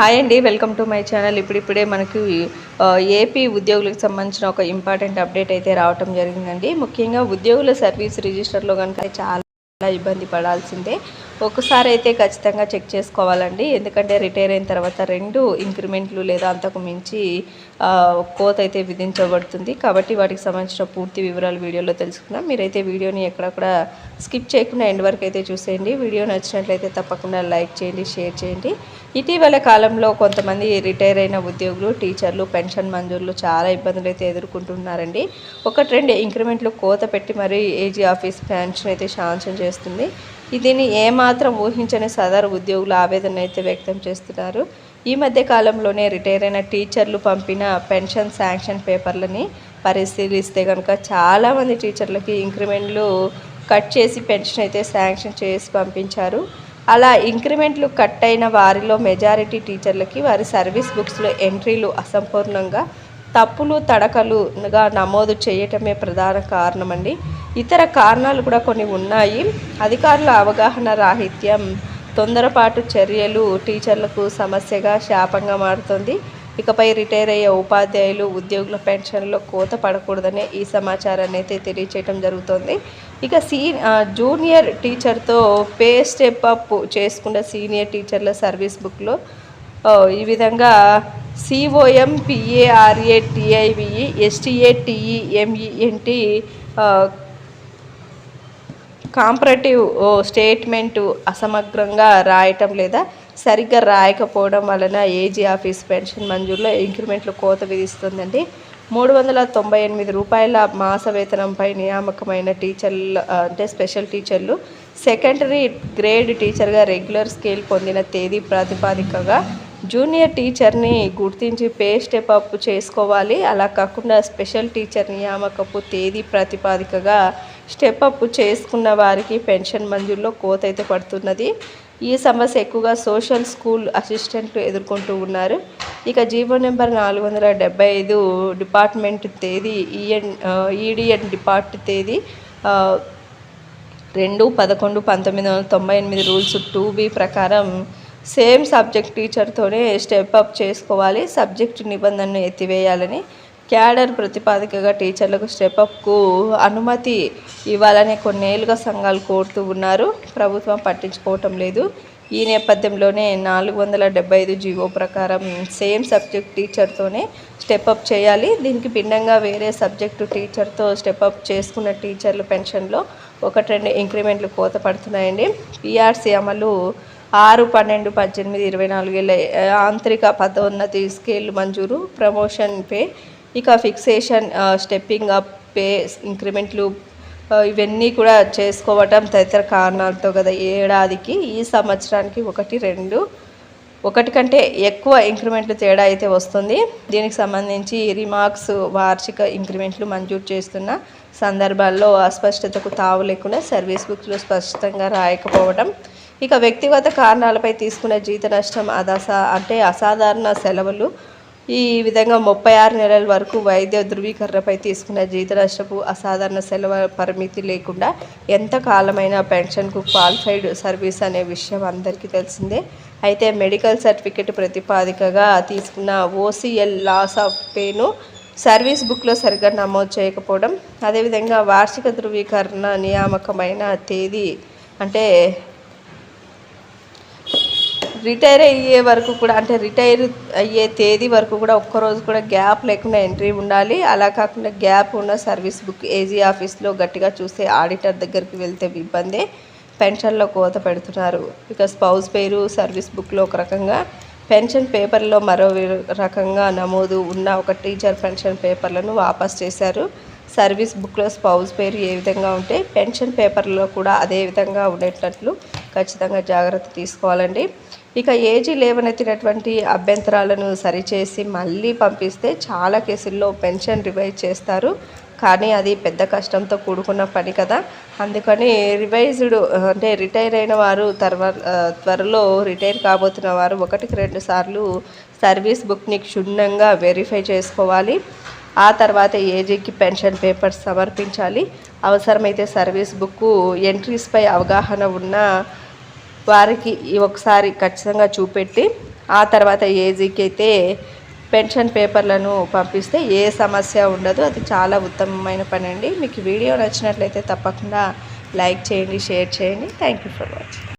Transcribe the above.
Hi అండి welcome to my channel. ఇప్పుడిప్పుడే మనకి ఆ, ఏపీ ఉద్యోగులకు సంబంధించిన ఒక ఇంపార్టెంట్ అప్డేట్ అయితే రావటం జరిగిందండి. ముఖ్యంగా ఉద్యోగుల సర్వీస్ రిజిస్టర్లో కనుక చాలా చాలా ఇబ్బంది పడాల్సిందే. ఒకసారి అయితే ఖచ్చితంగా చెక్ చేసుకోవాలండి. ఎందుకంటే రిటైర్ అయిన తర్వాత రెండు ఇంక్రిమెంట్లు లేదా అంతకు మించి కోత అయితే విధించబడుతుంది. కాబట్టి వాటికి సంబంధించిన పూర్తి వివరాలు వీడియోలో తెలుసుకుందాం. మీరైతే వీడియోని ఎక్కడక్కడ స్కిప్ చేయకుండా ఎండ్ వరకు అయితే చూసేయండి. వీడియో నచ్చినట్లయితే తప్పకుండా లైక్ చేయండి షేర్ చేయండి. ఇటీవల కాలంలో కొంతమంది రిటైర్ అయిన ఉద్యోగులు టీచర్లు పెన్షన్ మంజూరులు చాలా ఇబ్బందులు అయితే ఎదుర్కొంటున్నారండి. ఒకటి రెండు ఇంక్రిమెంట్లు కోత పెట్టి మరి ఏజీ ఆఫీస్ పెన్షన్ అయితే శాంక్షన్ చేస్తుంది. ఇదిని ఏమాత్రం ఊహించని సదరు ఉద్యోగులు ఆవేదన అయితే వ్యక్తం చేస్తున్నారు. ఈ మధ్య కాలంలోనే రిటైర్ అయిన టీచర్లు పంపిన పెన్షన్ శాంక్షన్ పేపర్లని పరిశీలిస్తే కనుక చాలామంది టీచర్లకి ఇంక్రిమెంట్లు కట్ చేసి పెన్షన్ అయితే శాంక్షన్ చేసి పంపించారు. అలా ఇంక్రిమెంట్లు కట్ అయిన వారిలో మెజారిటీ టీచర్లకి వారి సర్వీస్ బుక్స్లో ఎంట్రీలు అసంపూర్ణంగా తప్పులు తడకలుగా నమోదు చేయటమే ప్రధాన కారణమండి. ఇతర కారణాలు కూడా కొన్ని ఉన్నాయి. అధికారుల అవగాహన రాహిత్యం తొందరపాటు చర్యలు టీచర్లకు సమస్యగా శాపంగా మారుతుంది. ఇకపై రిటైర్ అయ్యే ఉపాధ్యాయులు ఉద్యోగుల పెన్షన్లో కోత పడకూడదనే ఈ సమాచారాన్ని అయితే తెలియచేయడం జరుగుతుంది. ఇక సీ జూనియర్ టీచర్తో పే స్టెప్ అప్ చేసుకున్న సీనియర్ టీచర్ల సర్వీస్ బుక్లో ఈ విధంగా సిఓఎంపిఏఆర్ఏటిఐవిఈ పిఏఆర్ఏ ఎస్టీఏ కాంపరేటివ్ స్టేట్మెంటు అసమగ్రంగా రాయటం లేదా సరిగ్గా రాయకపోవడం వలన ఏజీ ఆఫీస్ పెన్షన్ మంజూరులో ఇంక్రిమెంట్లు కోత విధిస్తుందండి. మూడు వందల తొంభై ఎనిమిది రూపాయల మాస వేతనంపై నియామకమైన టీచర్లు అంటే స్పెషల్ టీచర్లు సెకండరీ గ్రేడ్ టీచర్గా రెగ్యులర్ స్కేల్ పొందిన తేదీ ప్రాతిపాదికగా జూనియర్ టీచర్ని గుర్తించి పే స్టెప్ అప్ చేసుకోవాలి. అలా కాకుండా స్పెషల్ టీచర్ నియామకపు తేదీ ప్రాతిపాదికగా స్టెప్ అప్ చేసుకున్న వారికి పెన్షన్ మంజూరులో కోత అయితే పడుతున్నది. ఈ సమస్య ఎక్కువగా సోషల్ స్కూల్ అసిస్టెంట్లు ఎదుర్కొంటూ ఉన్నారు. ఇక జీవో నెంబర్ నాలుగు వందల డెబ్బై ఐదు డిపార్ట్మెంట్ తేదీ ఈఎన్ ఈడిఎన్ డిపార్ట్ తేదీ రెండు పదకొండు పంతొమ్మిది వందల తొంభై ఎనిమిది రూల్స్ టూ బి ప్రకారం సేమ్ సబ్జెక్ట్ టీచర్తోనే స్టెప్ అప్ చేసుకోవాలి సబ్జెక్టు నిబంధనను ఎత్తివేయాలని క్యాడర్ ప్రతిపాదికగా టీచర్లకు స్టెప్ అప్కు అనుమతి ఇవ్వాలని కొన్నేళ్ళుగా సంఘాలు కోరుతూ ఉన్నారు. ప్రభుత్వం పట్టించుకోవటం లేదు. ఈ నేపథ్యంలోనే నాలుగు వందల డెబ్బై ఐదు జీవో ప్రకారం సేమ్ సబ్జెక్ట్ టీచర్తోనే స్టెప్ అప్ చేయాలి. దీనికి భిన్నంగా వేరే సబ్జెక్టు టీచర్తో స్టెప్ అప్ చేసుకున్న టీచర్లు పెన్షన్లో ఒకటి రెండు ఇంక్రిమెంట్లు కోత పడుతున్నాయండి పీఆర్సీ అమలు ఆరు పన్నెండు పద్దెనిమిది ఇరవై నాలుగేళ్ళ ఆంతరిక పదోన్నతి స్కేల్ మంజూరు ప్రమోషన్ పే ఇక ఫిక్సేషన్ స్టెప్పింగ్ అప్ పే ఇంక్రిమెంట్లు ఇవన్నీ కూడా చేసుకోవటం తదితర కారణాలతో కదా ఏడాదికి ఈ సంవత్సరానికి ఒకటి రెండు ఒకటి కంటే ఎక్కువ ఇంక్రిమెంట్లు తేడా అయితే వస్తుంది. దీనికి సంబంధించి రిమార్క్స్ వార్షిక ఇంక్రిమెంట్లు మంజూరు చేస్తున్న సందర్భాల్లో అస్పష్టతకు తావు లేకుండా సర్వీస్ బుక్స్లో స్పష్టంగా రాయకపోవడం ఇక వ్యక్తిగత కారణాలపై తీసుకున్న జీత నష్టం అదస అంటే అసాధారణ సెలవులు. ఈ విధంగా ముప్పై ఆరు నెలల వరకు వైద్య ధృవీకరణపై తీసుకున్న జీత నష్టపు అసాధారణ సెలవు పరిమితి లేకుండా ఎంత కాలమైనా పెన్షన్కు క్వాలిఫైడ్ సర్వీస్ అనే విషయం అందరికీ తెలిసిందే. అయితే మెడికల్ సర్టిఫికెట్ ప్రతిపాదికగా తీసుకున్న ఓసీఎల్ లాస్ ఆఫ్ పేను సర్వీస్ బుక్లో సరిగ్గా నమోదు చేయకపోవడం అదేవిధంగా వార్షిక ధృవీకరణ నియామకమైన తేదీ అంటే రిటైర్ అయ్యే వరకు కూడా అంటే రిటైర్ అయ్యే తేదీ వరకు కూడా ఒక్కరోజు కూడా గ్యాప్ లేకుండా ఎంట్రీ ఉండాలి. అలా కాకుండా గ్యాప్ ఉన్న సర్వీస్ బుక్ ఏజీ ఆఫీస్లో గట్టిగా చూస్తే ఆడిటర్ దగ్గరికి వెళ్తే ఇబ్బందే. పెన్షన్లో కోత పెడుతున్నారు. ఇక స్పౌస్ పేరు సర్వీస్ బుక్లో ఒక రకంగా. పెన్షన్ పేపర్లో మరో రకంగా నమోదు ఉన్న ఒక టీచర్ పెన్షన్ పేపర్లను వాపస్ చేశారు. సర్వీస్ బుక్లో స్పౌస్ పేరు ఏ విధంగా ఉంటే పెన్షన్ పేపర్లో కూడా అదే విధంగా ఉండేటట్లు ఖచ్చితంగా జాగ్రత్త తీసుకోవాలండి. ఇక ఏజీ లేవనెత్తినటువంటి అభ్యంతరాలను సరిచేసి మళ్ళీ పంపిస్తే చాలా కేసుల్లో పెన్షన్ రివైజ్ చేస్తారు. కానీ అది పెద్ద కష్టంతో కూడుకున్న పని కదా. అందుకని రివైజ్డ్ అంటే రిటైర్ అయిన వారు తర్వా త్వరలో రిటైర్ కాబోతున్న వారు ఒకటికి రెండు సార్లు సర్వీస్ బుక్ని క్షుణ్ణంగా వెరిఫై చేసుకోవాలి. ఆ తర్వాత ఏజీకి పెన్షన్ పేపర్స్ సమర్పించాలి. అవసరమైతే సర్వీస్ బుక్ ఎంట్రీస్పై అవగాహన ఉన్న వారికి ఒకసారి ఖచ్చితంగా చూపెట్టి ఆ తర్వాత ఏజీకి అయితే పెన్షన్ పేపర్లను పంపిస్తే ఏ సమస్య ఉండదు. అది చాలా ఉత్తమమైన పని అండి మీకు వీడియో నచ్చినట్లయితే తప్పకుండా లైక్ చేయండి షేర్ చేయండి. Thank you for watching